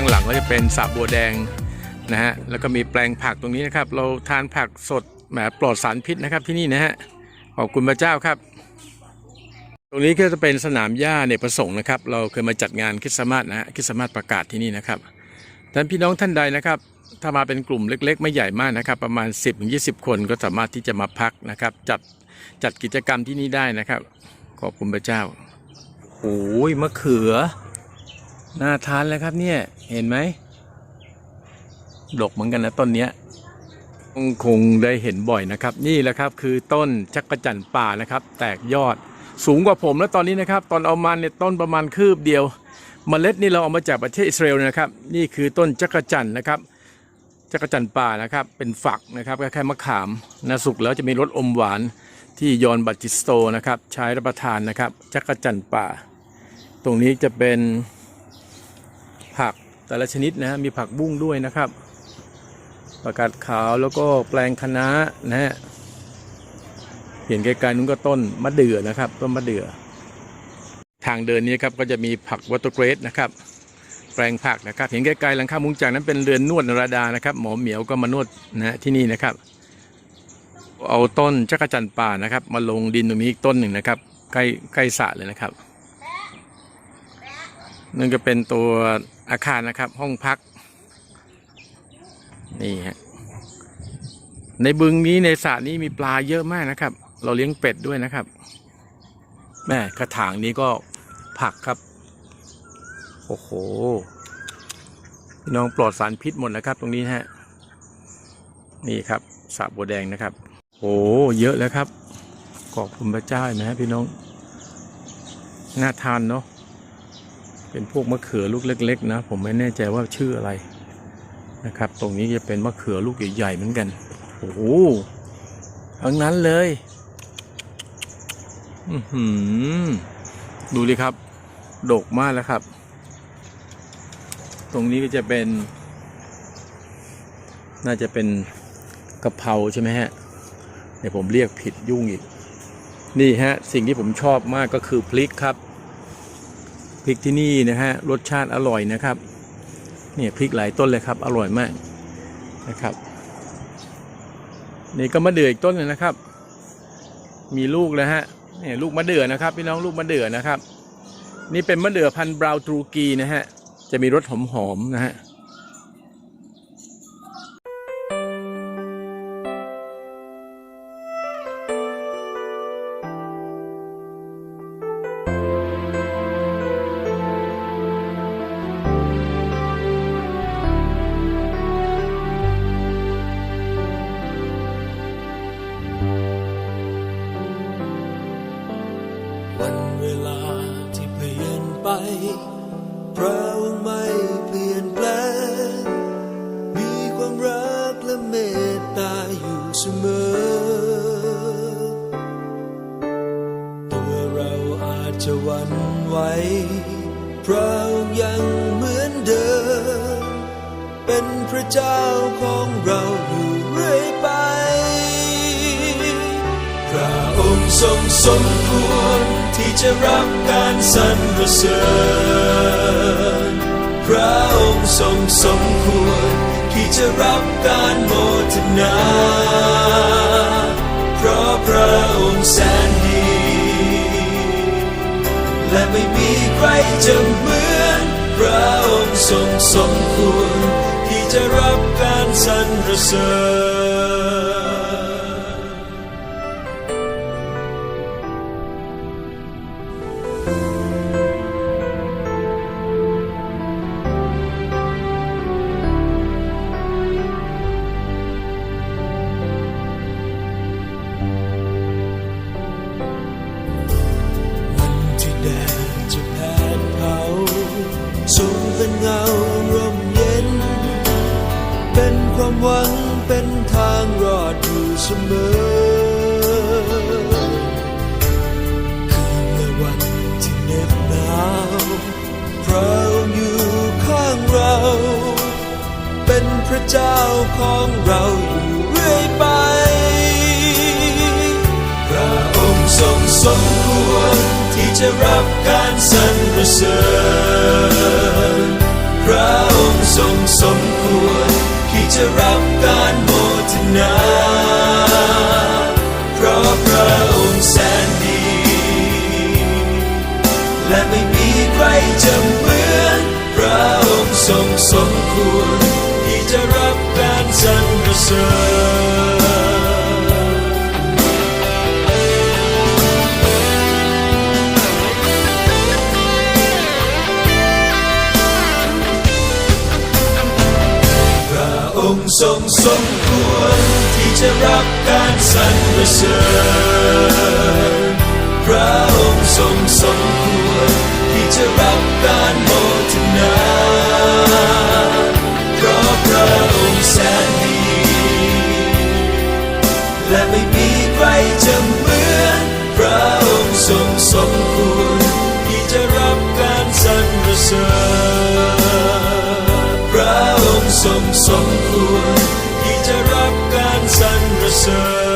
างหลังก็จะเป็นสระบัวแดงนะฮะแล้วก็มีแปลงผักตรงนี้นะครับ เราทานผักสดแหมปลอดสารพิษนะครับที่นี่นะฮะขอบคุณพระเจ้าครับ ตรงนี้ก็จะเป็นสนามหญ้าในประสงค์นะครับ เราเคยมาจัดงานคริสต์มาสนะฮะคริสต์มาสประกาศที่นี่นะครับท่านพี่น้องท่านใดนะครับ ถ้ามาเป็นกลุ่มเล็ก ๆ ไม่ใหญ่มากนะครับ ประมาณ 10-20 คนก็สามารถที่จะมาพักนะครับ จัดจัดกิจกรรมที่นี่ได้นะครับ ขอบคุณพระเจ้าโอ้ยมะเขือ น่าทานเลยครับเนี่ย เห็นไหมดกเหมือนกันนะต้นเนี้ยคงได้เห็นบ่อยนะครับ นี่แหละครับคือต้นจักรจันป่านะครับ แตกยอดสูงกว่าผมแล้วตอนนี้นะครับ ตอนเอามาเนี่ยต้นประมาณคืบเดียวเมล็ดนี่เราเอามาจากประเทศอิสราเอลนะครับ นี่คือต้นจักรจันนะครับจักรจันป่านะครับ เป็นฝักนะครับคล้ายๆมะขามนะสุกแล้วจะมีรสอมหวานที่ยอนบัตติสโตนะครับ ใช้รับประทานนะครับจักรจันป่า ตรงนี้จะเป็น ผักแต่ละชนิดนะฮะมีผักบุ้งด้วยนะครับประกาศขาวแล้วก็แปลงคะน้านะฮะเห็นไกลๆนู้นก็ต้นมะเดื่อนะครับ ต้นมะเดื่อ ทางเดินนี้ครับก็จะมีผักวัตเกรสนะครับแปลงผักนะครับ เห็นไกลๆหลังคามุงจากนั้นเป็นเรือนนวดนราดานะครับ หมอเหมียวก็มานวดนะฮะที่นี่นะครับ เอาต้นจักรจันทร์ป่านะครับ มาลงดินตรงนี้อีกต้นหนึ่งนะครับ ใกล้ใกล้สระเลยนะครับ นั่นก็เป็นตัวอาคารนะครับ ห้องพัก นี่ฮะในบึงนี้ในสระนี้มีปลาเยอะมากนะครับ เราเลี้ยงเป็ดด้วยนะครับแม่กระถางนี้ก็ผักครับ โอ้โหน้องปลอดสารพิษหมดนะครับ ตรงนี้ฮะนี่ครับสระบัวแดงนะครับโอ้เยอะแล้วครับขอบคุณพระเจ้านะฮะพี่น้องน่าทานเนาะ เป็นพวกมะเขือลูกเล็ก ๆ นะ ผมไม่แน่ใจว่าชื่ออะไรนะครับ ตรงนี้จะเป็นมะเขือลูกใหญ่ๆเหมือนกันโอ้โหทั้งนั้นเลยอือหือดูดิครับ โดกมากแล้วครับ ตรงนี้ก็จะเป็น น่าจะเป็นกะเพราใช่ไหมฮะเดี๋ยวผมเรียกผิดยุ่งอีก นี่ฮะ สิ่งที่ผมชอบมากก็คือพริกครับ ริกที่นี่นะฮะรสชาติอร่อยนะครับเนี่ยพริกหลายต้นเลยครับ อร่อยมากนะครับ นี่ก็มะเดื่ออีกต้นหนึงนะครับ มีลูกแล้วฮะเนี่ยลูกมะเดื่อนะครับพี่น้องลูกมะเดื่อนะครับ นี่เป็นมะเดื่อพันธุ์บราวน์ทรูกีนะฮะจะมีรสหอมๆนะฮะ ไหวพระองค์ยังเหมือนเดิม เป็นพระเจ้าของเราอยู่เรื่อยไป พระองค์ทรงสมควรที่จะรับการสรรเสริญ พระองค์ทรงสมควรที่จะรับการโมทนา เพราะพระองค์แส และไม่มีใครจะเหมือนพระองค์ทรงสมควรที่จะรับการสรรเสริญ เป็นทางรอดอยู่เสมอคืนและวันที่เหน็บหนาวพระองค์อยู่ข้างเรา เป็นพระเจ้าของเราอยู่เรื่อยไป พระองค์ทรงสมควรที่จะรับการสรรเสริญพระองค์ทรงสมควรที่จะรับ และไม่มีใครจะเหมือนพระองค์ทรงสมควร ที่จะรับการสรรเสริญพระองค์ทรงสมควรที่จะรับการสรรเสริญพระองค์ทรงสมค จะรับการโมทนาเพราะพระองค์แสนดีและไม่มีใครจะเหมือนพระองค์ทรงสมควรที่จะรับการสรรเสริญพระองค์ทรงสมควรที่จะรับการสรรเสริญ